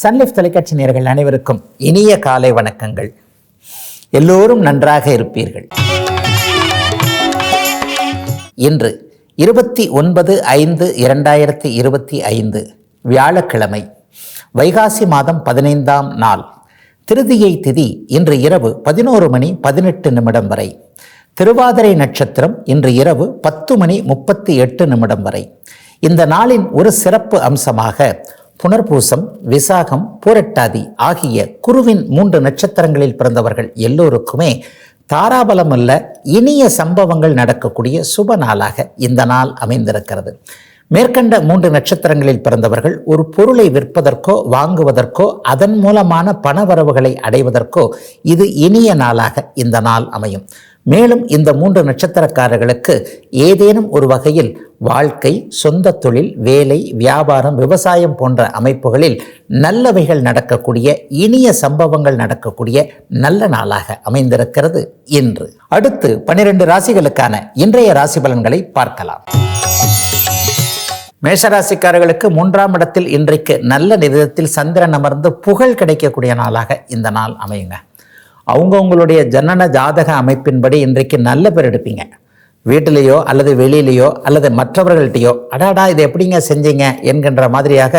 சன்லிஃப் தொலைக்காட்சி நேர்கள் அனைவருக்கும் இனிய காலை வணக்கங்கள். எல்லோரும் நன்றாக இருப்பீர்கள். இன்று இருபத்தி ஒன்பது ஐந்து இரண்டாயிரத்தி இருபத்தி ஐந்து வியாழக்கிழமை வைகாசி மாதம் பதினைந்தாம் நாள் திருதியை திதி இன்று இரவு பதினோரு மணி பதினெட்டு நிமிடம் வரை திருவாதிரை நட்சத்திரம் இன்று இரவு பத்து மணி முப்பத்தி எட்டு நிமிடம் வரை. இந்த நாளின் ஒரு சிறப்பு அம்சமாக புனர்பூசம் விசாகம் பூரட்டாதி ஆகிய குருவின் மூன்று நட்சத்திரங்களில் பிறந்தவர்கள் எல்லோருக்குமே தாராபலம் அல்ல இனிய சம்பவங்கள் நடக்கக்கூடிய சுப நாளாக இந்த நாள் அமைந்திருக்கிறது. மேற்கண்ட மூன்று நட்சத்திரங்களில் பிறந்தவர்கள் ஒரு பொருளை விற்பதற்கோ வாங்குவதற்கோ அதன் மூலமான பணவரவுகளை அடைவதற்கோ இது இனிய நாளாக இந்த நாள் அமையும். மேலும் இந்த மூன்று நட்சத்திரக்காரர்களுக்கு ஏதேனும் ஒரு வகையில் வாழ்க்கை சொந்த தொழில் வேலை வியாபாரம் விவசாயம் போன்ற அமைப்புகளில் நல்லவைகள் நடக்கக்கூடிய இனிய சம்பவங்கள் நடக்கக்கூடிய நல்ல நாளாக அமைந்திருக்கிறது இன்று. அடுத்து பனிரெண்டு ராசிகளுக்கான இன்றைய ராசி பலன்களை பார்க்கலாம். மேஷராசிக்காரர்களுக்கு மூன்றாம் இடத்தில் இன்றைக்கு நல்ல விதத்தில் சந்திரன் அமர்ந்து புகழ் கிடைக்கக்கூடிய நாளாக இந்த நாள் அமையுங்க. அவங்கவுங்களுடைய ஜனன ஜாதக அமைப்பின்படி இன்றைக்கு நல்ல பேர் எடுப்பீங்க. வீட்டிலேயோ அல்லது வெளியிலேயோ அல்லது மற்றவர்கள்ட்டையோ அடாடா இது எப்படிங்க செஞ்சீங்க என்கின்ற மாதிரியாக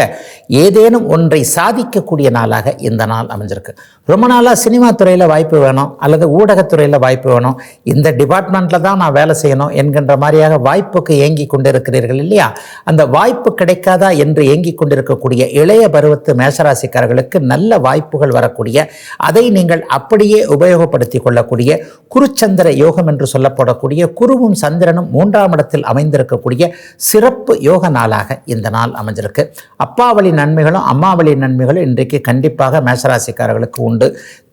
ஏதேனும் ஒன்றை சாதிக்கக்கூடிய நாளாக இந்த நாள் அமைஞ்சிருக்கு. ரொம்ப நாளாக சினிமா துறையில் வாய்ப்பு வேணும் அல்லது ஊடகத்துறையில் வாய்ப்பு வேணும். இந்த டிபார்ட்மெண்ட்டில் தான் நான் வேலை செய்யணும் என்கின்ற மாதிரியாக வாய்ப்புக்கு ஏங்கி கொண்டிருக்கிறீர்கள் இல்லையா? அந்த வாய்ப்பு கிடைக்காதா என்று ஏங்கி கொண்டிருக்கக்கூடிய இளைய பருவத்து மேசராசிக்காரர்களுக்கு நல்ல வாய்ப்புகள் வரக்கூடிய அதை நீங்கள் அப்படியே உபயோகப்படுத்தி கொள்ளக்கூடிய குருச்சந்திர யோகம் என்று சொல்லப்படக்கூடிய குருவும் சந்திரனும் மூன்றாம் இடத்தில் அமைந்திருக்கக்கூடிய சிறப்பு யோக நாளாக இந்த நாள் அமைஞ்சிருக்கு. அப்பாவளி நன்மைகளும் அம்மாவளி நன்மைகளும் இன்றைக்கு கண்டிப்பாக மேசராசிக்காரர்களுக்கு உண்டு.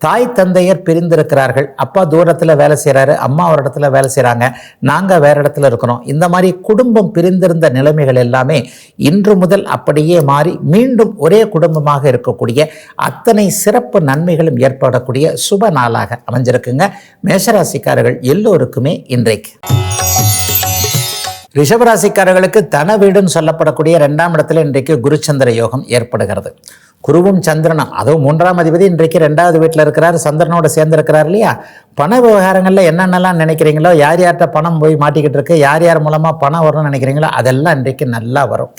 தாய் தந்தையர் பிரிந்திருக்கிறார்கள். அப்பா தூரத்தில் வேலை செய்கிறாரு அம்மா ஒரு இடத்துல வேலை செய்கிறாங்க நாங்கள் வேறு இடத்துல இருக்கிறோம். இந்த மாதிரி குடும்பம் பிரிந்திருந்த நிலைமைகள் எல்லாமே இன்று முதல் அப்படியே மாறி மீண்டும் ஒரே குடும்பமாக இருக்கக்கூடிய அத்தனை சிறப்பு நன்மைகளும் ஏற்படக்கூடிய சுப நாளாக அமைஞ்சிருக்குங்க. மேஷராசிக்காரர்கள் எல்லோருக்குமே இன்றைக்கு. ரிஷபராசிக்காரர்களுக்கு தன வீடுன்னு சொல்லப்படக்கூடிய ரெண்டாம் இடத்துல இன்றைக்கு குருச்சந்திர யோகம் ஏற்படுகிறது. குருவும் சந்திரனும் அதுவும் மூன்றாம் அதிபதி இன்றைக்கு ரெண்டாவது வீட்டில் இருக்கிறார் சந்திரனோட சேர்ந்திருக்கிறார் இல்லையா? பண விவகாரங்களில் என்னென்னலாம் நினைக்கிறீங்களோ யார் யார்கிட்ட பணம் போய் மாட்டிக்கிட்டு இருக்கு யார் யார் மூலமாக பணம் வரும்னு நினைக்கிறீங்களோ அதெல்லாம் இன்றைக்கு நல்லா வரும்.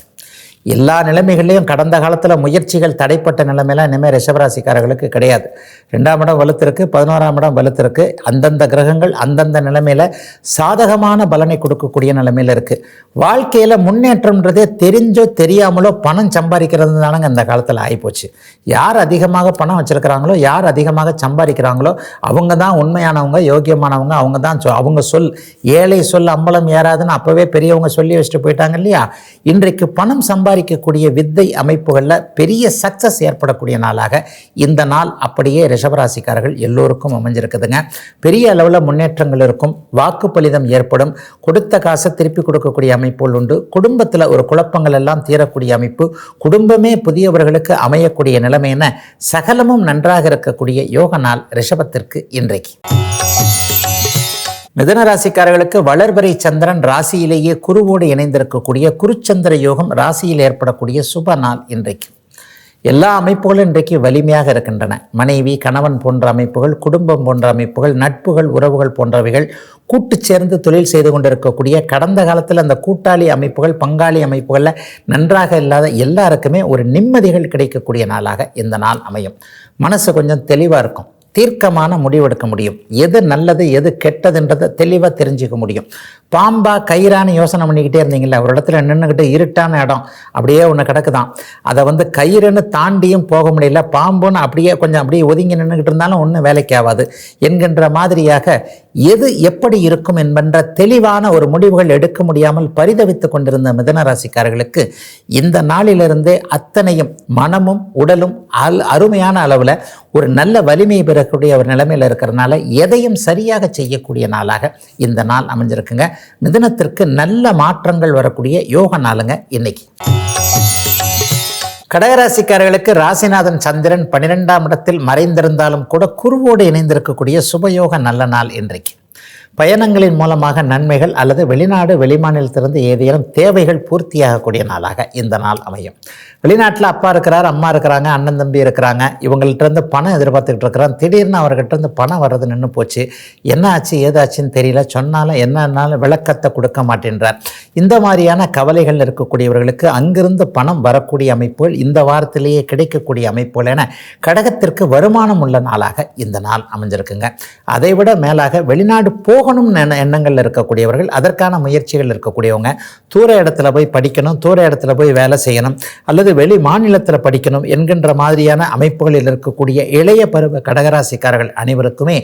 எல்லா நிலைமைகள்லையும் கடந்த காலத்தில் முயற்சிகள் தடைப்பட்ட நிலைமையெல்லாம் இனிமேல் ரிஷபராசிக்காரர்களுக்கு கிடையாது. ரெண்டாம் இடம் வலுத்திருக்கு பதினோராம் இடம் வலுத்திருக்கு. அந்தந்த கிரகங்கள் அந்தந்த நிலைமையில் சாதகமான பலனை கொடுக்கக்கூடிய நிலைமையில் இருக்குது வாழ்க்கையில் முன்னேற்றம்ன்றதே தெரிஞ்சோ தெரியாமலோ பணம் சம்பாதிக்கிறது தானங்க இந்த காலத்தில் ஆகிப்போச்சு யார் அதிகமாக பணம் வச்சுருக்கிறாங்களோ யார் அதிகமாக சம்பாதிக்கிறாங்களோ அவங்க தான் உண்மையானவங்க யோக்கியமானவங்க அவங்க தான் சொ அவங்க சொல் ஏழை சொல் அம்பலம் ஏறாதுன்னு அப்போவே பெரியவங்க சொல்லி வச்சுட்டு போயிட்டாங்க இல்லையா? இன்றைக்கு பணம் சம்பாதிக்கக்கூடிய வித்தை அமைப்புகளில் பெரிய சக்ஸஸ் ஏற்படக்கூடிய நாளாக இந்த நாள் அப்படியே ரிஷபராசிக்காரர்கள் எல்லோருக்கும் அமைஞ்சிருக்குதுங்க. பெரிய அளவில் முன்னேற்றங்கள் இருக்கும் வாக்குப்பலிதம் ஏற்படும் கொடுத்த காசை திருப்பி கொடுக்கக்கூடிய அமைப்புகள் உண்டு. குடும்பத்தில் ஒரு குழப்பங்கள் எல்லாம் தீரக்கூடிய அமைப்பு. குடும்பமே புதியவர்களுக்கு அமையக்கூடிய நிலைமை என சகலமும் நன்றாக இருக்கக்கூடிய யோக நாள் ரிஷபத்திற்கு இன்றைக்கு. மிதன ராசிக்காரர்களுக்கு வளர்பறை சந்திரன் ராசியிலேயே குருவோடு இணைந்திருக்கக்கூடிய குருச்சந்திர யோகம் ராசியில் ஏற்படக்கூடிய சுப நாள் இன்றைக்கு. எல்லா அமைப்புகளும் இன்றைக்கு வலிமையாக இருக்கின்றன. மனைவி கணவன் போன்ற அமைப்புகள் குடும்பம் போன்ற அமைப்புகள் நட்புகள் உறவுகள் போன்றவைகள் கூட்டு சேர்ந்து தொழில் செய்து கொண்டிருக்கக்கூடிய கடந்த காலத்தில் அந்த கூட்டாளி அமைப்புகள் பங்காளி அமைப்புகளில் நன்றாக இல்லாத எல்லாருக்குமே ஒரு நிம்மதிகள் கிடைக்கக்கூடிய நாளாக இந்த நாள் அமையும். மனசு கொஞ்சம் தெளிவாக இருக்கும். தீர்க்கமான முடிவெடுக்க முடியும். எது நல்லது எது கெட்டதுன்றதை தெளிவாக தெரிஞ்சுக்க முடியும். பாம்பா கயிறான்னு யோசனை பண்ணிக்கிட்டே இருந்தீங்களே ஒரு இடத்துல நின்றுக்கிட்டு இருட்டான இடம் அப்படியே ஒன்று கிடக்குதான். அதை வந்து கயிறுன்னு தாண்டியும் போக முடியல பாம்புன்னு அப்படியே கொஞ்சம் அப்படியே ஒதுங்கி நின்றுக்கிட்டு இருந்தாலும் ஒன்றும் வேலைக்கு ஆகாது. என்கின்ற மாதிரியாக எது எப்படி இருக்கும் என்பன்ற தெளிவான ஒரு முடிவுகள் எடுக்க முடியாமல் பரிதவித்து கொண்டிருந்த மிதனராசிக்காரர்களுக்கு இந்த நாளிலிருந்தே அத்தனையும் மனமும் உடலும் அல் அருமையான அளவில் ஒரு நல்ல வலிமை இருக்கக்கூடிய ஒரு நிலைமையில் இருக்கிறனால எதையும் சரியாக செய்யக்கூடிய நாளாக இந்த நாள் அமைஞ்சிருக்குங்க. மிதனத்திற்கு நல்ல மாற்றங்கள் வரக்கூடிய யோக நாளுங்க இன்னைக்கு. கடகராசிக்காரர்களுக்கு ராசிநாதன் சந்திரன் பன்னிரெண்டாம் இடத்தில் மறைந்திருந்தாலும் கூட குருவோடு இணைந்திருக்கக்கூடிய சுபயோக நல்ல நாள் இன்றைக்கு. பயணங்களின் மூலமாக நன்மைகள் அல்லது வெளிநாடு வெளிமாநிலத்திலிருந்து ஏதேனும் தேவைகள் பூர்த்தியாகக்கூடிய நாளாக இந்த நாள் அமையும். வெளிநாட்டில் அப்பா இருக்கிறார் அம்மா இருக்கிறாங்க அண்ணன் தம்பி இருக்கிறாங்க. இவங்கள்ட்ட இருந்து பணம் எதிர்பார்த்துக்கிட்டு இருக்கிறான். திடீர்னு அவர்கிட்ட இருந்து பணம் வர்றது நின்று போச்சு. என்ன ஆச்சு ஏதாச்சுன்னு தெரியல. சொன்னாலும் என்னன்னாலும் விளக்கத்தை கொடுக்க மாட்டேன்றார். இந்த மாதிரியான கவலைகள் இருக்கக்கூடியவர்களுக்கு அங்கிருந்து பணம் வரக்கூடிய அமைப்புகள் இந்த வாரத்திலேயே கிடைக்கக்கூடிய அமைப்புகள் என கடகத்திற்கு வருமானம் உள்ள நாளாக இந்த நாள் அமைஞ்சிருக்குங்க. அதைவிட மேலாக வெளிநாடு போகணும்னு எண்ண எண்ணங்களில் இருக்கக்கூடியவர்கள் அதற்கான முயற்சிகள் இருக்கக்கூடியவங்க தூர இடத்துல போய் படிக்கணும் தூர இடத்துல போய் வேலை செய்யணும் அல்லது வெளி மாநிலத்தில் படிக்கணும் என்கின்ற மாதிரியான அமைப்புகளில் இருக்கக்கூடிய இளைய பருவ கடகராசிக்காரர்கள் அனைவருக்குமே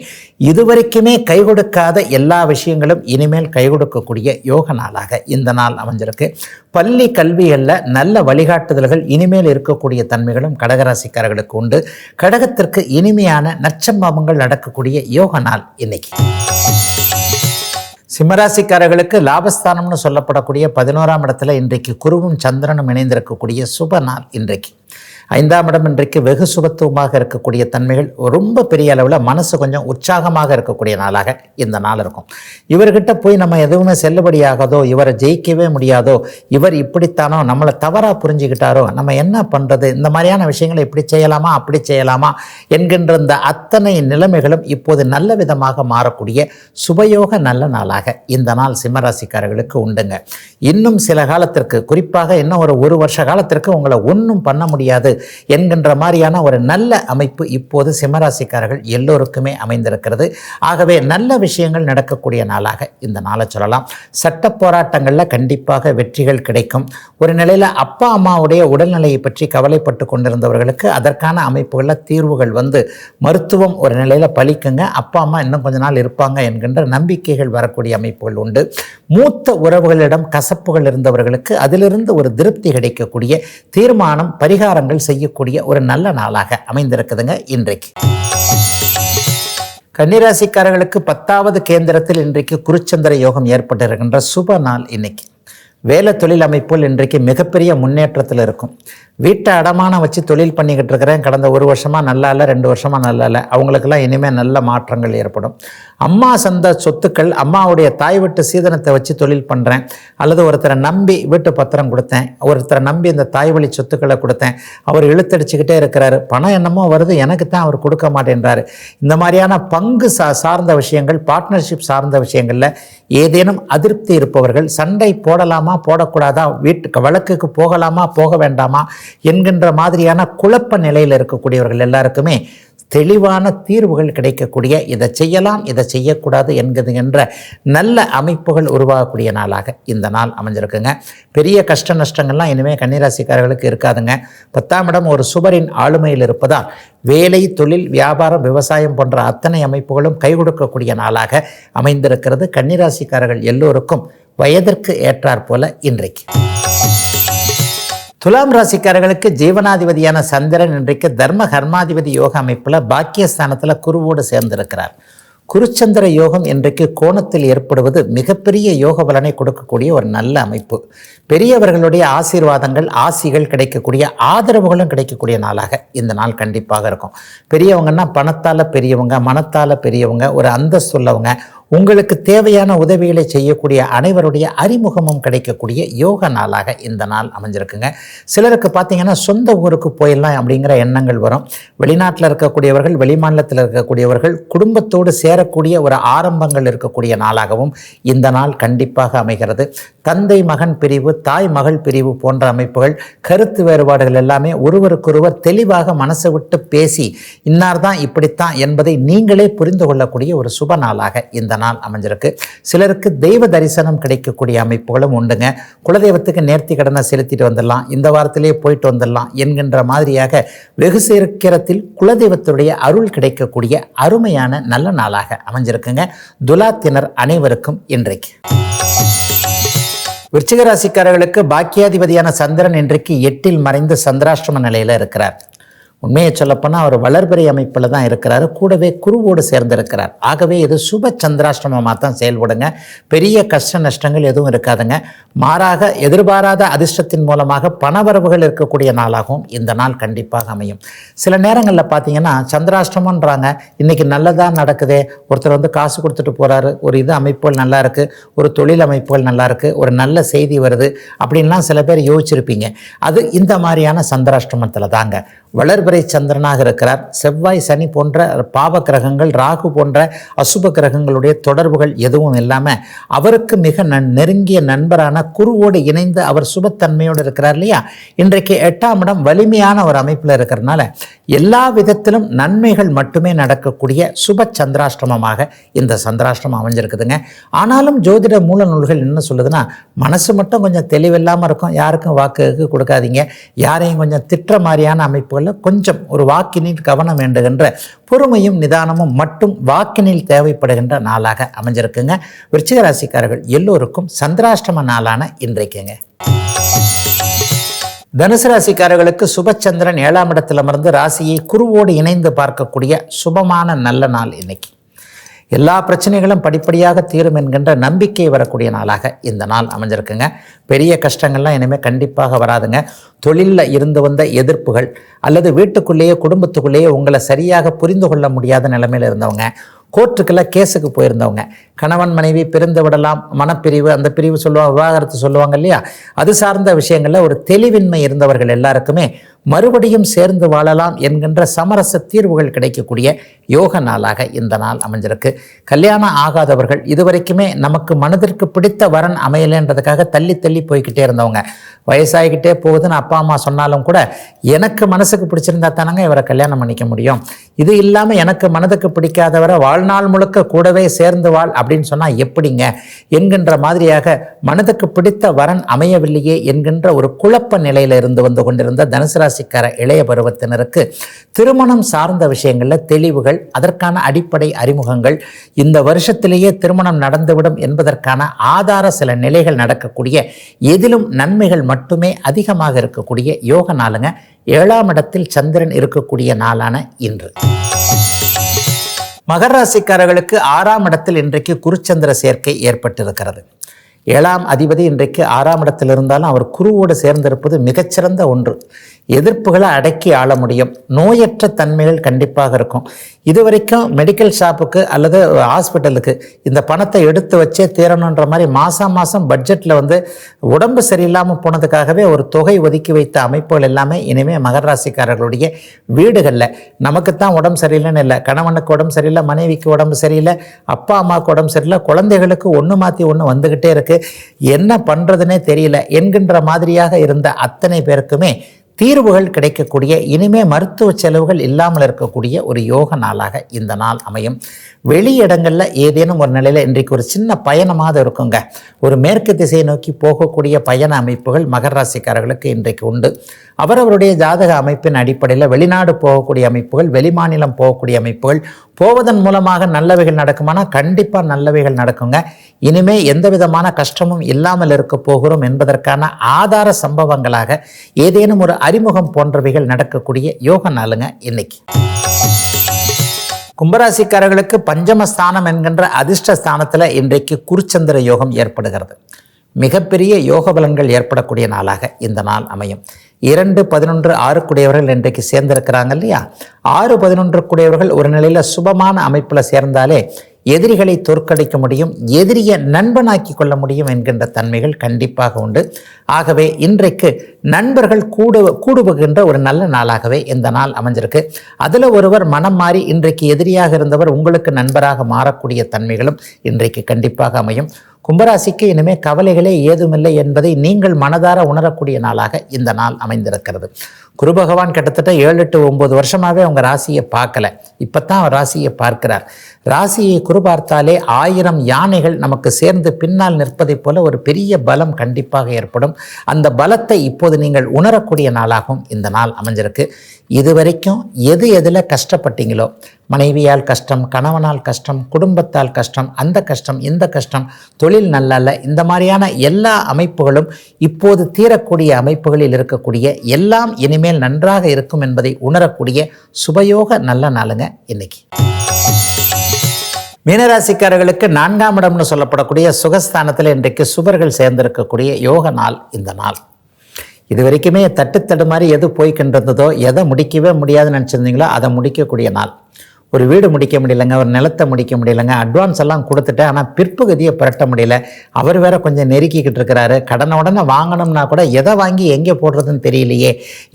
இதுவரைக்குமே கை கொடுக்காத எல்லா விஷயங்களும் இனிமேல் கை கொடுக்கக்கூடிய யோக நாளாக இந்த நாள் அமைஞ்சிருக்கு. பள்ளி கல்விகளில் நல்ல வழிகாட்டுதல்கள் இனிமேல் இருக்கக்கூடிய தன்மைகளும் கடகராசிக்காரர்களுக்கு உண்டு. கடகத்திற்கு இனிமையான நச்சம்பவங்கள் நடக்கக்கூடிய யோக நாள் இன்னைக்கு. சிம்மராசிக்காரர்களுக்கு லாபஸ்தானம்னு சொல்லப்படக்கூடிய பதினோராம் இடத்துல இன்றைக்கு குருவும் சந்திரனும் இணைந்திருக்கக்கூடிய சுப நாள் இன்றைக்கு. ஐந்தாம் இடம் இன்றைக்கு வெகு சுபத்துவமாக இருக்கக்கூடிய தன்மைகள் ரொம்ப பெரிய அளவில் மனசு கொஞ்சம் உற்சாகமாக இருக்கக்கூடிய நாளாக இந்த நாள் இருக்கும். இவர்கிட்ட போய் நம்ம எதுவுமே செல்லுபடியாகாதோ இவரை ஜெயிக்கவே முடியாதோ இவர் இப்படித்தானோ நம்மளை தவறாக புரிஞ்சுக்கிட்டாரோ நம்ம என்ன பண்ணுறது இந்த மாதிரியான விஷயங்களை இப்படி செய்யலாமா அப்படி செய்யலாமா என்கின்ற இந்த அத்தனை நிலைமைகளும் இப்போது நல்ல விதமாக மாறக்கூடிய சுபயோக நல்ல நாளாக இந்த நாள் சிம்மராசிக்காரர்களுக்கு உண்டுங்க. இன்னும் சில காலத்திற்கு குறிப்பாக இன்னும் ஒரு ஒரு வருஷ காலத்திற்கு உங்களை ஒன்றும் பண்ண முடியும் முடியாது என்கின்ற மாதிரியான ஒரு நல்ல அமைப்பு இப்போது சிம்மராசிக்காரர்கள் எல்லோருக்குமே அமைந்திருக்கிறது. ஆகவே நல்ல விஷயங்கள் நடக்கக்கூடிய நாளாக இந்த நாளை சொல்லலாம். சட்ட போராட்டங்களில் கண்டிப்பாக வெற்றிகள் கிடைக்கும். ஒரு நிலையில் அப்பா அம்மாவுடைய உடல்நிலையை பற்றி கவலைப்பட்டு கொண்டிருந்தவர்களுக்கு அதற்கான அமைப்புகளில் தீர்வுகள் வந்து மருத்துவம் ஒரு நிலையில் பலிக்குங்க அப்பா அம்மா இன்னும் கொஞ்ச நாள் இருப்பாங்க என்கின்ற நம்பிக்கைகள் வரக்கூடிய அமைப்புகள் உண்டு. மூத்த உறவுகளிடம் கசப்புகள் இருந்தவர்களுக்கு அதிலிருந்து ஒரு திருப்தி கிடைக்கக்கூடிய தீர்மானம் பரிகாரங்கள் செய்யக்கூடிய ஒரு நல்ல நாளாக அமைந்திருக்குதுங்க இன்றைக்கு. கன்னிராசிக்காரர்களுக்கு பத்தாவது கேந்திரத்தில் இன்றைக்கு குருச்சந்திர யோகம் ஏற்பட்டிருக்கின்ற சுப நாள் இன்னைக்கு. வேலை தொழில் அமைப்புகள் இன்றைக்கு மிகப்பெரிய முன்னேற்றத்தில் இருக்கும். வீட்டை அடமானம் வச்சு தொழில் பண்ணிக்கிட்டு இருக்கிறேன். கடந்த ஒரு வருஷமாக நல்லா இல்லை ரெண்டு வருஷமாக நல்லா இல்லை. அவங்களுக்கெல்லாம் இனிமேல் நல்ல மாற்றங்கள் ஏற்படும். அம்மா சந்த சொத்துக்கள் அம்மாவுடைய தாய் வீட்டு சீதனத்தை வச்சு தொழில் பண்ணுறேன் அல்லது ஒருத்தரை நம்பி வீட்டு பத்திரம் கொடுத்தேன். ஒருத்தரை நம்பி இந்த தாய் வழி சொத்துக்களை கொடுத்தேன். அவர் இழுத்தடிச்சுக்கிட்டே இருக்கிறாரு. பணம் என்னமோ வருது. எனக்கு தான் அவர் கொடுக்க மாட்டேன்றாரு. இந்த மாதிரியான பங்கு சா சார்ந்த விஷயங்கள் பார்ட்னர்ஷிப் சார்ந்த விஷயங்களில் ஏதேனும் அதிருப்தி இருப்பவர்கள் சண்டை போடலாமா போடக்கூடாதா வீட்டுக்கு வழக்குக்கு போகலாமா போக வேண்டாமா என்கின்ற மாதிரியான குழப்ப நிலையில் இருக்கக்கூடியவர்கள் எல்லாருக்குமே தெளிவான தீர்வுகள் கிடைக்கக்கூடிய இதை செய்யலாம் இதை செய்யக்கூடாது என்கின்ற நல்ல அமைப்புகள் உருவாகக்கூடிய நாளாக இந்த நாள் அமைஞ்சிருக்குங்க. பெரிய கஷ்ட நஷ்டங்கள்லாம் இனிமேல் கன்னிராசிக்காரர்களுக்கு இருக்காதுங்க. பத்தாம் இடம் ஒரு சுபரின் ஆளுமையில் இருப்பதால் வேலை தொழில் வியாபாரம் விவசாயம் போன்ற அத்தனை அமைப்புகளும் கை கொடுக்கக்கூடிய நாளாக அமைந்திருக்கிறது. கன்னிராசிக்காரர்கள் எல்லோருக்கும் வயதிற்கு ஏற்றாற் போல இன்றைக்கு. துலாம் ராசிக்காரர்களுக்கு ஜீவனாதிபதியான சந்திரன் இன்றைக்கு தர்ம கர்மாதிபதி யோக அமைப்பில் பாக்கியஸ்தானத்தில் குருவோடு சேர்ந்திருக்கிறார். குருச்சந்திர யோகம் இன்றைக்கு கோணத்தில் ஏற்படுவது மிகப்பெரிய யோக பலனை கொடுக்கக்கூடிய ஒரு நல்ல அமைப்பு. பெரியவர்களுடைய ஆசீர்வாதங்கள் ஆசிகள் கிடைக்கக்கூடிய ஆதரவுகளும் கிடைக்கக்கூடிய நாளாக இந்த நாள் கண்டிப்பாக இருக்கும். பெரியவங்கன்னா பணத்தால் பெரியவங்க மனத்தால் பெரியவங்க ஒரு அந்தஸ்துள்ளவங்க உங்களுக்கு தேவையான உதவிகளை செய்யக்கூடிய அனைவருடைய அறிமுகமும் கிடைக்கக்கூடிய யோக நாளாக இந்த நாள் அமைஞ்சிருக்குங்க. சிலருக்கு பார்த்தீங்கன்னா சொந்த ஊருக்கு போயிடலாம் அப்படிங்கிற எண்ணங்கள் வரும். வெளிநாட்டில் இருக்கக்கூடியவர்கள் வெளிமாநிலத்தில் இருக்கக்கூடியவர்கள் குடும்பத்தோடு சேரக்கூடிய ஒரு ஆரம்பங்கள் இருக்கக்கூடிய நாளாகவும் இந்த நாள் கண்டிப்பாக அமைகிறது. தந்தை மகன் பிரிவு தாய் மகள் பிரிவு போன்ற அமைப்புகள் கருத்து வேறுபாடுகள் எல்லாமே ஒருவருக்கொருவர் தெளிவாக மனசை விட்டு பேசி இன்னார் தான் இப்படித்தான் என்பதை நீங்களே புரிந்து கொள்ளக்கூடிய ஒரு சுப நாளாக இந்த நாள் அமைஞ்சிருக்கு. சிலருக்கு தெய்வ தரிசனம் கிடைக்கக்கூடிய அமைப்புகளும் உண்டுங்க. குலதெய்வத்துக்கு நேர்த்தி கடனை செலுத்திட்டு வந்துடலாம். இந்த வாரத்திலே போயிட்டு வந்துடலாம் என்கின்ற மாதிரியாக வெகு சீக்கிரத்தில் குலதெய்வத்துடைய அருள் கிடைக்கக்கூடிய அருமையான நல்ல நாளாக அமைஞ்சிருக்குங்க. துலாத்தினர் அனைவருக்கும் இன்றைக்கு. விருச்சிக ராசிக்காரர்களுக்கு பாக்கியாதிபதியான சந்திரன் இன்றைக்கு எட்டில் மறைந்து சந்திராஷ்டிரம நிலையில் இருக்கிறார். உண்மையை சொல்லப்போனால் அவர் வளர்பிறை அமைப்பில் தான் இருக்கிறாரு. கூடவே குருவோடு சேர்ந்திருக்கிறார். ஆகவே இது சுப சந்திராஷ்டமமாக தான் செயல்படுங்க. பெரிய கஷ்ட நஷ்டங்கள் எதுவும் இருக்காதுங்க. மாறாக எதிர்பாராத அதிர்ஷ்டத்தின் மூலமாக பணவரவுகள் இருக்கக்கூடிய நாளாகவும் இந்த நாள் கண்டிப்பாக அமையும். சில நேரங்களில் பார்த்தீங்கன்னா சந்திராஷ்டமன்றாங்க இன்னைக்கு நல்லதாக நடக்குதே. ஒருத்தர் வந்து காசு கொடுத்துட்டு போகிறாரு ஒரு இது அமைப்புகள் நல்லா இருக்குது ஒரு தொழில் அமைப்புகள் நல்லா இருக்கு. ஒரு நல்ல செய்தி வருது. அப்படின்லாம் சில பேர் யோசிச்சிருப்பீங்க. அது இந்த மாதிரியான சந்திராஷ்டிரமத்தில் தாங்க. வளர்பிறை சந்திரனாக இருக்கிறார். செவ்வாய் சனி போன்ற பாவ கிரகங்கள் ராகு போன்ற அசுப கிரகங்களுடைய தொடர்புகள் எதுவும் இல்லாமல் அவருக்கு மிக நன் நெருங்கிய நண்பரான குருவோடு இணைந்து அவர் சுபத்தன்மையோடு இருக்கிறார் இல்லையா? இன்றைக்கு எட்டாம் இடம் வலிமையான ஒரு அமைப்பில் இருக்கிறதுனால எல்லா விதத்திலும் நன்மைகள் மட்டுமே நடக்கக்கூடிய சுப சந்திராஷ்டமமாக இந்த சந்திராஷ்டிரமம் அமைஞ்சிருக்குதுங்க. ஆனாலும் ஜோதிட மூல நூல்கள் என்ன சொல்லுதுன்னா மனசு மட்டும் கொஞ்சம் தெளிவில்லாமல் இருக்கும். யாருக்கும் வாக்கு கொடுக்காதீங்க. யாரையும் கொஞ்சம் திட்டுற மாதிரியான அமைப்புகளில் கொஞ்சம் ஒரு வாக்கினில் கவனம் வேண்டுகின்ற பொறுமையும் நிதானமும் மட்டும் வாக்கினில் தேவைப்படுகின்ற நாளாக அமைஞ்சிருக்குங்க. விருச்சிக ராசிக்காரர்கள் எல்லோருக்கும் சந்திராஷ்டம நாளான இன்றைக்குங்க. தனுசு ராசிக்காரர்களுக்கு சுபச்சந்திரன் ஏழாம் இடத்தில் அமர்ந்து ராசியை குருவோடு இணைந்து பார்க்கக்கூடிய சுபமான நல்ல நாள் இன்னைக்கு. எல்லா பிரச்சனைகளும் படிப்படியாக தீரும் என்கின்ற நம்பிக்கை வரக்கூடிய நாளாக இந்த நாள் அமைஞ்சிருக்குங்க. பெரிய கஷ்டங்கள்லாம் இனிமேல் கண்டிப்பாக வராதுங்க. தொழிலில் இருந்து வந்த எதிர்ப்புகள் அல்லது வீட்டுக்குள்ளேயே குடும்பத்துக்குள்ளேயே உங்களை சரியாக புரிந்து கொள்ள முடியாத நிலைமையில் இருந்தவங்க கோர்ட்டுக்கெல்லாம் கேஸுக்கு போயிருந்தவங்க கணவன் மனைவி பிரிந்து விடலாம் மனப்பிரிவு அந்த பிரிவு சொல்லுவாங்க விவாகரத்து சொல்லுவாங்க இல்லையா? அது சார்ந்த விஷயங்களில் ஒரு தெளிவின்மை இருந்தவர்கள் எல்லாருக்குமே மறுபடியும் சேர்ந்து வாழலாம் என்கின்ற சமரச தீர்வுகள் கிடைக்கக்கூடிய யோக நாளாக இந்த நாள் அமைஞ்சிருக்கு. கல்யாணம் ஆகாதவர்கள் இதுவரைக்குமே நமக்கு மனதிற்கு பிடித்த வரன் அமையலைன்றதுக்காக தள்ளி தள்ளி போய்கிட்டே இருந்தவங்க. வயசாகிக்கிட்டே போகுதுன்னு அப்பா அம்மா சொன்னாலும் கூட எனக்கு மனசுக்கு பிடிச்சிருந்தா தானங்க இவரை கல்யாணம் பண்ணிக்க முடியும். இது இல்லாமல் எனக்கு மனதுக்கு பிடிக்காதவரை வாழ்நாள் முழுக்க கூடவே சேர்ந்து வாழ் அப்படின்னு சொன்னால் எப்படிங்க? என்கின்ற மாதிரியாக மனதுக்கு பிடித்த வரன் அமையவில்லையே என்கின்ற ஒரு குழப்ப நிலையில் இருந்து வந்து கொண்டிருந்த தனுசு ராசிக்கார இளைய பருவத்தினருக்கு திருமணம் சார்ந்த விஷயங்களில் தெளிவுகள் அதற்கான அடிப்படை அறிமுகங்கள் இந்த வருஷத்திலேயே திருமணம் நடந்துவிடும் என்பதற்கான ஆதார சில நிலைகள் நடக்கக்கூடிய எதிலும் நன்மைகள் மட்டுமே அதிகமாக இருக்கக்கூடிய யோக நாளுங்க. ஏழாம் இடத்தில் சந்திரன் இருக்கக்கூடிய நாளான இன்று. மகர ராசிக்காரர்களுக்கு ஆறாம் இடத்தில் இன்றைக்கு குருச்சந்திர சேர்க்கை ஏற்பட்டிருக்கிறது. ஏழாம் அதிபதி இன்றைக்கு ஆறாம் இடத்தில் இருந்தாலும் அவர் குருவோடு சேர்ந்திருப்பது மிகச்சிறந்த ஒன்று. எதிர்ப்புகளை அடக்கி ஆள முடியும். நோயற்ற தன்மைகள் கண்டிப்பாக இருக்கும். இது வரைக்கும் மெடிக்கல் ஷாப்புக்கு அல்லது ஹாஸ்பிட்டலுக்கு இந்த பணத்தை எடுத்து வச்சே தீரணுன்ற மாதிரி மாதம் மாதம் பட்ஜெட்டில் வந்து உடம்பு சரியில்லாமல் போனதுக்காகவே ஒரு தொகை ஒதுக்கி வைத்த அமைப்புகள் எல்லாமே இனிமேல் மகராசிக்காரர்களுடைய வீடுகளில். நமக்கு தான் உடம்பு சரியில்லைன்னு இல்லை. கணவனுக்கு உடம்பு சரியில்லை மனைவிக்கு உடம்பு சரியில்லை அப்பா அம்மாவுக்கு உடம்பு சரியில்லை குழந்தைகளுக்கு ஒன்று மாற்றி ஒன்று வந்துக்கிட்டே இருக்குது என்ன பண்ணுறதுனே தெரியல. என்கின்ற மாதிரியாக இருந்த அத்தனை பேருக்குமே தீர்வுகள் கிடைக்கக்கூடிய இனிமே மருத்துவ செலவுகள் இல்லாமல் இருக்கக்கூடிய ஒரு யோக நாளாக இந்த நாள் அமையும். வெளி இடங்களில் ஏதேனும் ஒரு நிலையில் இன்றைக்கு ஒரு சின்ன பயணமாக இருக்குங்க. ஒரு மேற்கு திசையை நோக்கி போகக்கூடிய பயண அமைப்புகள் மகர ராசிக்காரர்களுக்கு இன்றைக்கு உண்டு. அவரவருடைய ஜாதக அமைப்பின் அடிப்படையில் வெளிநாடு போகக்கூடிய அமைப்புகள் வெளிமாநிலம் போகக்கூடிய அமைப்புகள் போவதன் மூலமாக நல்லவைகள் நடக்குமானா கண்டிப்பாக நல்லவைகள் நடக்குங்க. இனிமே எந்த விதமான கஷ்டமும் இல்லாமல் இருக்க போகிறோம் என்பதற்கான ஆதார சம்பவங்களாக ஏதேனும் ஒரு அறிமுகம் போன்றவைகள் நடக்கக்கூடிய யோக நாளுங்க இன்னைக்கு. கும்பராசிக்காரர்களுக்கு பஞ்சமஸ்தானம் என்கின்ற அதிர்ஷ்ட ஸ்தானத்தில் இன்றைக்கு குருச்சந்திர யோகம் ஏற்படுகிறது. மிகப்பெரிய யோக பலன்கள் ஏற்படக்கூடிய நாளாக இந்த நாள் அமையும். இரண்டு பதினொன்று ஆறுக்குடையவர்கள் இன்றைக்கு சேர்ந்திருக்கிறாங்க இல்லையா? ஆறு பதினொன்று கூடியவர்கள் ஒரு நிலையில் சுபமான அமைப்பில் சேர்ந்தாலே எதிரிகளை தோற்கடிக்க முடியும் எதிரியை நண்பனாக்கி கொள்ள முடியும் என்கின்ற தன்மைகள் கண்டிப்பாக உண்டு. ஆகவே இன்றைக்கு நண்பர்கள் கூடு கூடுபுகின்ற ஒரு நல்ல நாளாகவே இந்த நாள் அமைஞ்சிருக்கு. அதில் ஒருவர் மனம் மாறி இன்றைக்கு எதிரியாக இருந்தவர் உங்களுக்கு நண்பராக மாறக்கூடிய தன்மைகளும் இன்றைக்கு கண்டிப்பாக அமையும். கும்பராசிக்கு இனிமே கவலைகளே ஏதுமில்லை என்பதை நீங்கள் மனதார உணரக்கூடிய நாளாக இந்த நாள் அமைந்திருக்கிறது. குரு பகவான் கிட்டத்தட்ட ஏழு எட்டு ஒம்பது வருஷமாகவே அவங்க ராசியை பார்க்கல. இப்போ தான் அவர் ராசியை பார்க்கிறார். ராசியை குறுபார்த்தாலே ஆயிரம் யானைகள் நமக்கு சேர்ந்து பின்னால் நிற்பதைப் போல ஒரு பெரிய பலம் கண்டிப்பாக ஏற்படும். அந்த பலத்தை இப்போது நீங்கள் உணரக்கூடிய நாளாகவும் இந்த நாள் அமைஞ்சிருக்கு. இதுவரைக்கும் எது எதில் கஷ்டப்பட்டீங்களோ மனைவியால் கஷ்டம் கணவனால் கஷ்டம் குடும்பத்தால் கஷ்டம் அந்த கஷ்டம் இந்த கஷ்டம் தொழில் நல்லல்ல இந்த மாதிரியான எல்லா அமைப்புகளும் இப்போது தீரக்கூடிய அமைப்புகளில் இருக்கக்கூடிய எல்லாம் இனிமேல் நன்றாக இருக்கும் என்பதை உணரக்கூடிய சுபயோக நல்ல நாளுங்க இன்னைக்கு. மீனராசிக்காரர்களுக்கு நான்காம் இடம்னு சொல்லப்படக்கூடிய சுகஸ்தானத்தில் இன்றைக்கு சுபர்கள் சேர்ந்திருக்கக்கூடிய யோக நாள் இந்த நாள். இது வரைக்குமே தட்டு தடுமாறி எது போய்கின்றதோ எதை முடிக்கவே முடியாதுன்னு நினச்சிருந்தீங்களோ அதை முடிக்கக்கூடிய நாள். ஒரு வீடு முடிக்க முடியலங்க ஒரு நிலத்தை முடிக்க முடியலங்க அட்வான்ஸ் எல்லாம் கொடுத்துட்டேன் ஆனால் பிற்பகுதியை புரட்ட முடியல. அவர் வேற கொஞ்சம் நெருக்கிக்கிட்டு இருக்கிறாரு. கடனை உடனே வாங்கணும்னா கூட எதை வாங்கி எங்கே போடுறதுன்னு தெரியலையே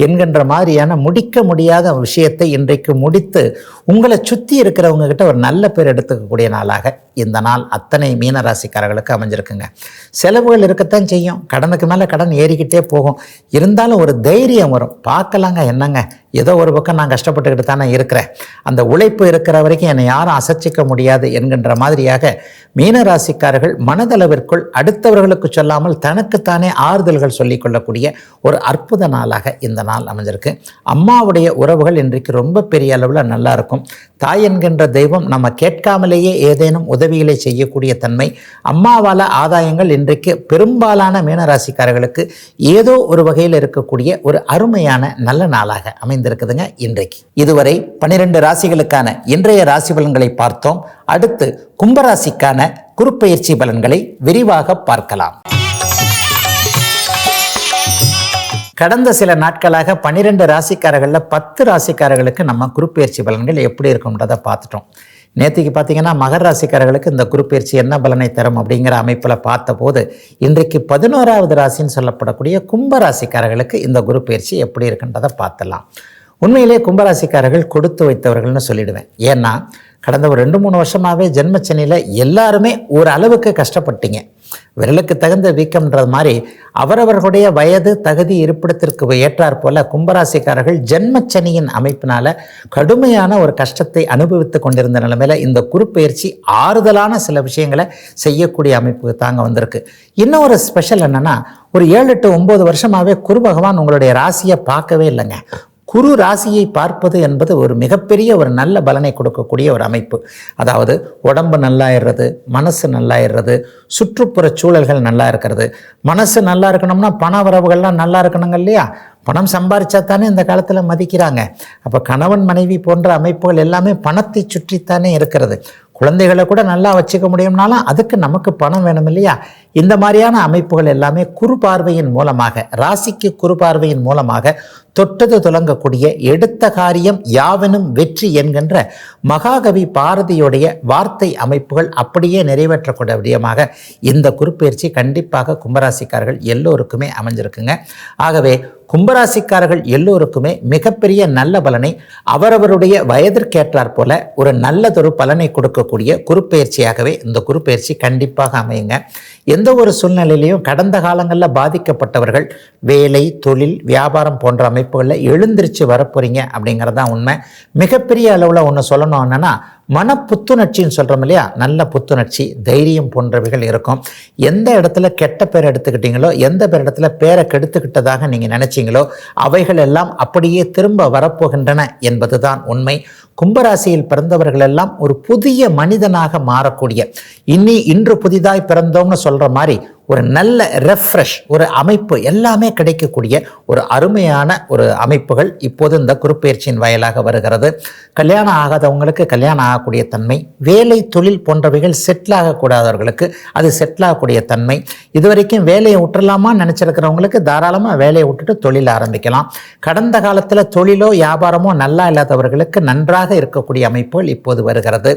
என்கின்ற மாதிரியான முடிக்க முடியாத விஷயத்தை இன்றைக்கு முடித்து உங்களை சுற்றி இருக்கிறவங்க கிட்ட ஒரு நல்ல பேர் எடுத்துக்கக்கூடிய நாளாக இந்த நாள் அத்தனை மீனராசிக்காரர்களுக்கு அமைஞ்சிருக்குங்க. செலவுகள் இருக்கத்தான் செய்யும். கடனுக்கு மேலே கடன் ஏறிக்கிட்டே போகும். இருந்தாலும் ஒரு தைரியம் வரும். பார்க்கலாங்க என்னங்க? ஏதோ ஒரு பக்கம் நான் கஷ்டப்பட்டுக்கிட்டு தானே இருக்கிறேன். அந்த உழைப்பு இருக்கிற வரைக்கும் என்னை யாரும் அசைச்சிக்க முடியாது என்கின்ற மாதிரியாக மீனராசிக்காரர்கள் மனதளவிற்குள் அடுத்தவர்களுக்கு சொல்லாமல் தனக்குத்தானே ஆறுதல்கள் சொல்லிக் கொள்ளக்கூடிய ஒரு அற்புத நாளாக இந்த நாள் அமைஞ்சிருக்கு. அம்மாவுடைய உறவுகள் இன்றைக்கு ரொம்ப பெரிய அளவில் நல்லா இருக்கும். தாய் என்கின்ற தெய்வம் நம்ம கேட்காமலேயே ஏதேனும் உதவிகளை செய்யக்கூடிய தன்மை அம்மாவால ஆதாயங்கள் இன்றைக்கு பெரும்பாலான மீனராசிக்காரர்களுக்கு ஏதோ ஒரு வகையில் இருக்கக்கூடிய ஒரு அருமையான நல்ல நாளாக அமைந்து அமைந்திருக்குதுங்க இன்றைக்கு. இதுவரை பன்னிரெண்டு ராசிகளுக்கான இன்றைய ராசி பலன்களை பார்த்தோம். அடுத்து கும்பராசிக்கான குறுப்பெயர்ச்சி பலன்களை விரிவாக பார்க்கலாம். கடந்த சில நாட்களாக பன்னிரெண்டு ராசிக்காரர்களில் பத்து ராசிக்காரர்களுக்கு நம்ம குறுப்பெயர்ச்சி பலன்கள் எப்படி இருக்கும்ன்றதை பார்த்துட்டோம். நேற்றுக்கு பார்த்தீங்கன்னா மகர ராசிக்காரர்களுக்கு இந்த குறுப்பெயர்ச்சி என்ன பலனை தரும் அப்படிங்கிற அமைப்பில் பார்த்தபோது இன்றைக்கு பதினோராவது ராசின்னு சொல்லப்படக்கூடிய கும்ப ராசிக்காரர்களுக்கு இந்த குருப்பெயர்ச்சி எப்படி இருக்குன்றதை பார்த்தலாம் உண்மையிலே கும்பராசிக்காரர்கள் கொடுத்து வைத்தவர்கள்னு சொல்லிடுவேன். ஏன்னா கடந்த ஒரு ரெண்டு மூணு வருஷமாகவே ஜென்மச்சனியில் எல்லாருமே ஒரு அளவுக்கு கஷ்டப்பட்டீங்க. விரலுக்கு தகுந்த வீக்கம்ன்றது மாதிரி அவரவர்களுடைய வயது தகுதி இருப்பிடத்திற்கு ஏற்றாற் போல கும்பராசிக்காரர்கள் ஜென்மச்சனியின் அமைப்பினால கடுமையான ஒரு கஷ்டத்தை அனுபவித்து கொண்டிருந்த நிலைமையில இந்த குறுப்பெயர்ச்சி ஆறுதலான சில விஷயங்களை செய்யக்கூடிய அமைப்பு தாங்க வந்திருக்கு. இன்னும் ஒரு ஸ்பெஷல் என்னன்னா ஒரு ஏழு எட்டு ஒன்பது வருஷமாகவே குரு பகவான் உங்களுடைய ராசியை பார்க்கவே இல்லைங்க. குரு ராசியை பார்ப்பது என்பது ஒரு மிகப்பெரிய ஒரு நல்ல பலனை கொடுக்கக்கூடிய ஒரு அமைப்பு. அதாவது உடம்பு நல்லாயிடுறது மனசு நல்லாயிடுறது சுற்றுப்புற சூழல்கள் நல்லா இருக்கிறது. மனசு நல்லா இருக்கணும்னா பண வரவுகள்லாம் நல்லா இருக்கணுங்க இல்லையா? பணம் சம்பாரிச்சா தானே இந்த காலத்தில் மதிக்கிறாங்க. அப்போ கணவன் மனைவி போன்ற அமைப்புகள் எல்லாமே பணத்தை சுற்றித்தானே இருக்கிறது. குழந்தைகளை கூட நல்லா வச்சுக்க முடியும்னாலும் அதுக்கு நமக்கு பணம் வேணும் இல்லையா? இந்த மாதிரியான அமைப்புகள் எல்லாமே குறு பார்வையின் மூலமாக ராசிக்கு குறு பார்வையின் மூலமாக தொட்டது துலங்கக்கூடிய எடுத்த காரியம் யாவனும் வெற்றி என்கின்ற மகாகவி பாரதியுடைய வார்த்தை அமைப்புகள் அப்படியே நிறைவேற்றக்கூடிய விடயமாக இந்த குறுப்பெயர்ச்சி கண்டிப்பாக கும்பராசிக்காரர்கள் எல்லோருக்குமே அமைஞ்சிருக்குங்க. ஆகவே கும்பராசிக்காரர்கள் எல்லோருக்குமே மிகப்பெரிய நல்ல பலனை அவரவருடைய வயதிற்கேற்றாற் போல ஒரு நல்லதொரு பலனை கொடுக்கக்கூடிய குறுப்பெயர்ச்சியாகவே இந்த குறுப்பெயர்ச்சி கண்டிப்பாக அமையுங்க. எந்த ஒரு சூழ்நிலையிலையும் கடந்த காலங்களில் பாதிக்கப்பட்டவர்கள் வேலை தொழில் வியாபாரம் போன்ற அமைப்புகளில் எழுந்திருச்சு வரப்போறீங்க அப்படிங்கிறது தான் உண்மை. மிகப்பெரிய அளவில் ஒன்று சொல்லணும் என்னென்னா மன புத்துணர்ச்சின்னு சொல்கிறோம் இல்லையா? நல்ல புத்துணர்ச்சி தைரியம் போன்றவைகள் இருக்கும். எந்த இடத்துல கெட்ட பேர் எடுத்துக்கிட்டீங்களோ எந்த பேர் இடத்துல பேரை கெடுத்துக்கிட்டதாக நீங்கள் நினச்சிங்களோ அவைகள் எல்லாம் அப்படியே திரும்ப வரப்போகின்றன என்பது தான் உண்மை. கும்பராசியில் பிறந்தவர்கள் எல்லாம் ஒரு புதிய மனிதனாக மாறக்கூடிய இனி இன்று புதிதாய் பிறந்தோம்னு சொல்கிற மாதிரி ஒரு நல்ல ரெஃப்ரெஷ் ஒரு அமைப்பு எல்லாமே கிடைக்கக்கூடிய ஒரு அருமையான ஒரு அமைப்புகள் இப்போது இந்த குறுப்பெயர்ச்சியின் வயலாக வருகிறது. கல்யாணம் ஆகாதவங்களுக்கு கல்யாணம் ஆகக்கூடிய தன்மை வேலை தொழில் போன்றவைகள் செட்டில் ஆகக்கூடாதவர்களுக்கு அது செட்டில் ஆகக்கூடிய தன்மை. இதுவரைக்கும் வேலையை விட்டுறலாமான்னு நினச்சிருக்கிறவங்களுக்கு தாராளமாக வேலையை விட்டுட்டு தொழில் ஆரம்பிக்கலாம். கடந்த காலத்தில் தொழிலோ வியாபாரமோ நல்லா இல்லாதவர்களுக்கு நன்றாக இருக்கக்கூடிய அமைப்புகள் இப்போது வருகிறது.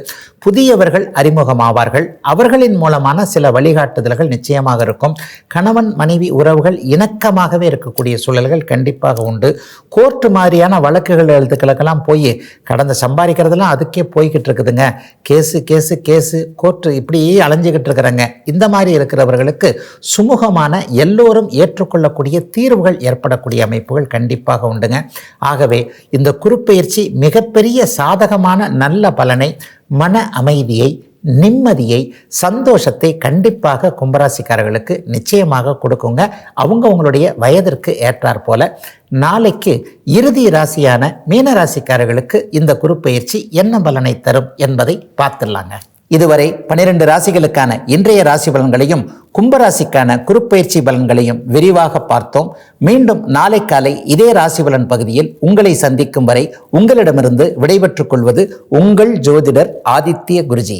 புதியவர்கள் அறிமுகமாவார்கள். அவர்களின் மூலமான சில வழிகாட்டுதல்கள் நிச்சயமாக இருக்கும். கணவன் மனைவி உறவுகள் இணக்கமாகவே இருக்கக்கூடிய சூழல்கள் கண்டிப்பாக உண்டு. கோர்ட்டு மாதிரியான வழக்குகள் எழுத்துக்களுக்கெல்லாம் போய் கடந்த சம்பாதிக்கிறதெல்லாம் அதுக்கே போய்கிட்டு இருக்குதுங்க. கேஸு கேஸு கேஸு கோர்ட்டு இப்படியே அலைஞ்சிக்கிட்டு இருக்கிறாங்க. இந்த மாதிரி இருக்கிறவர்களுக்கு சுமூகமான எல்லோரும் ஏற்றுக்கொள்ளக்கூடிய தீர்வுகள் ஏற்படக்கூடிய அமைப்புகள் கண்டிப்பாக உண்டுங்க. ஆகவே இந்த குறுப்பெயர்ச்சி மிகப்பெரிய சாதகமான நல்ல பலனை மன அமைதியை நிம்மதியை சந்தோஷத்தை கண்டிப்பாக கும்பராசிக்காரர்களுக்கு நிச்சயமாக கொடுக்குங்க. அவங்க உங்களுடைய வயதிற்கு ஏற்றாற் போல. நாளைக்கு இறுதி ராசியான மீன ராசிக்காரர்களுக்கு இந்த குறுப்பெயர்ச்சி என்ன பலனை தரும் என்பதை பார்த்துடலாங்க. இதுவரை பனிரெண்டு ராசிகளுக்கான இன்றைய ராசி பலன்களையும் கும்பராசிக்கான குறுப்பெயர்ச்சி பலன்களையும் விரிவாக பார்த்தோம். மீண்டும் நாளை காலை இதே ராசி பலன் பகுதியில் உங்களை சந்திக்கும் வரை உங்களிடமிருந்து விடைபெற்றுக் கொள்வது உங்கள் ஜோதிடர் ஆதித்ய குருஜி.